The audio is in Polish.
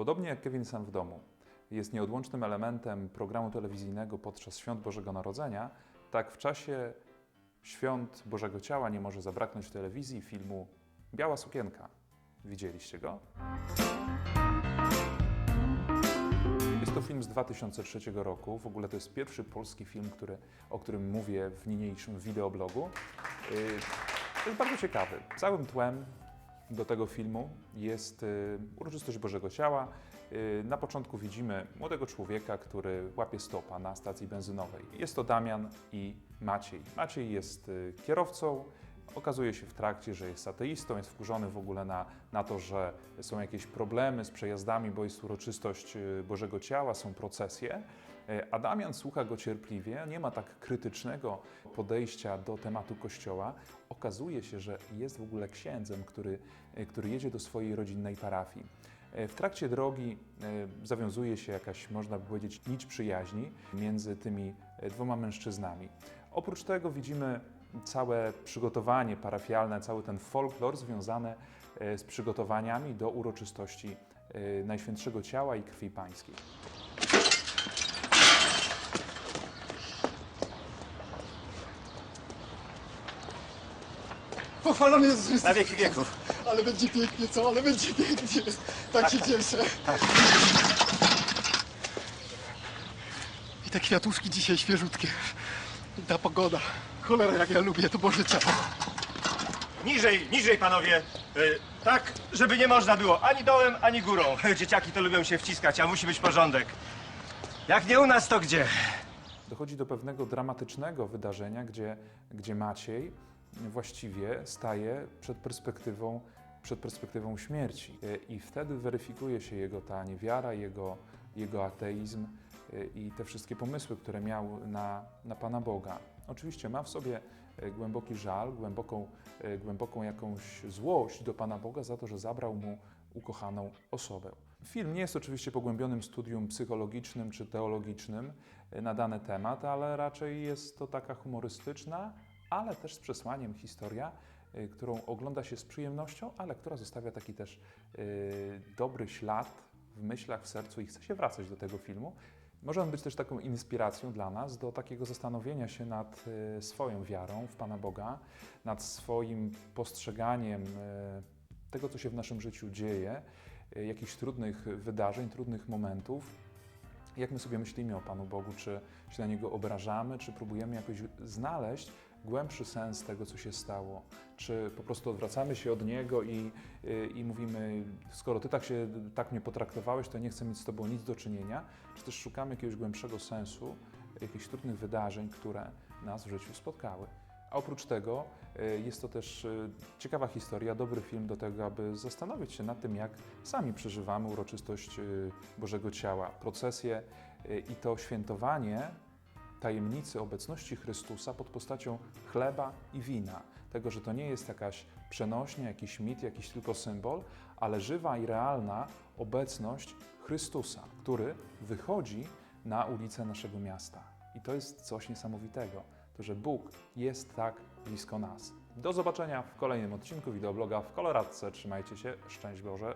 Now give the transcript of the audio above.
Podobnie jak Kevin sam w domu jest nieodłącznym elementem programu telewizyjnego podczas świąt Bożego Narodzenia, tak w czasie świąt Bożego Ciała nie może zabraknąć w telewizji filmu Biała sukienka. Widzieliście go? Jest to film z 2003 roku. W ogóle to jest pierwszy polski film, który, o którym mówię w niniejszym wideoblogu. To jest bardzo ciekawy. Całym tłem do tego filmu jest y, uroczystość Bożego Ciała. Y, Na początku widzimy młodego człowieka, który łapie stopa na stacji benzynowej. Jest to Damian i Maciej. Maciej jest y, kierowcą. Okazuje się w trakcie, że jest ateistą, jest wkurzony w ogóle na, na to, że są jakieś problemy z przejazdami, bo jest uroczystość y, Bożego Ciała, są procesje. E, A Damian słucha go cierpliwie, nie ma tak krytycznego podejścia do tematu kościoła. Okazuje się, że jest w ogóle księdzem, który, e, który jedzie do swojej rodzinnej parafii. W trakcie drogi zawiązuje się jakaś, można by powiedzieć, nić przyjaźni między tymi dwoma mężczyznami. Oprócz tego widzimy całe przygotowanie parafialne, cały ten folklor związany e, z przygotowaniami do uroczystości e, Najświętszego Ciała i Krwi Pańskiej. Pochwalony Jezus Chrystus. Na wieki wieków. Ale będzie pięknie, co? Ale będzie pięknie. Tak się cieszę. I te kwiatuszki dzisiaj świeżutkie. I ta pogoda. Cholera, jak ja lubię to Boże ciało. Niżej, niżej panowie. Y, tak, żeby nie można było ani dołem, ani górą. Dzieciaki to lubią się wciskać, a musi być porządek. Jak nie u nas, to gdzie? Dochodzi do pewnego dramatycznego wydarzenia, gdzie, gdzie Maciej właściwie staje przed perspektywą, przed perspektywą śmierci. E, I wtedy weryfikuje się jego ta niewiara, jego, jego ateizm e, i te wszystkie pomysły, które miał na, na Pana Boga. Oczywiście ma w sobie e, głęboki żal, głęboką, e, głęboką jakąś złość do Pana Boga za to, że zabrał mu ukochaną osobę. Film nie jest oczywiście pogłębionym studium psychologicznym czy teologicznym e, na dany temat, ale raczej jest to taka humorystyczna, ale też z przesłaniem historia, którą ogląda się z przyjemnością, ale która zostawia taki też dobry ślad w myślach, w sercu i chce się wracać do tego filmu. Może on być też taką inspiracją dla nas do takiego zastanowienia się nad e, swoją wiarą w Pana Boga, nad swoim postrzeganiem e, tego, co się w naszym życiu dzieje, e, jakichś trudnych wydarzeń, trudnych momentów. Jak my sobie myślimy o Panu Bogu, czy się na Niego obrażamy, czy próbujemy jakoś znaleźć głębszy sens tego, co się stało, czy po prostu odwracamy się od Niego i, y, i mówimy, skoro Ty tak, się, tak mnie potraktowałeś, to nie chcę mieć z Tobą nic do czynienia, czy też szukamy jakiegoś głębszego sensu, jakichś trudnych wydarzeń, które nas w życiu spotkały. A oprócz tego y, jest to też y, ciekawa historia, dobry film do tego, aby zastanowić się nad tym, jak sami przeżywamy uroczystość Bożego Ciała, procesję i to świętowanie tajemnicy obecności Chrystusa pod postacią chleba i wina. Tego, że to nie jest jakaś przenośnia, jakiś mit, jakiś tylko symbol, ale żywa i realna obecność Chrystusa, który wychodzi na ulice naszego miasta. I to jest coś niesamowitego, to że Bóg jest tak blisko nas. Do zobaczenia w kolejnym odcinku wideobloga w Koloradce. Trzymajcie się, szczęść Boże,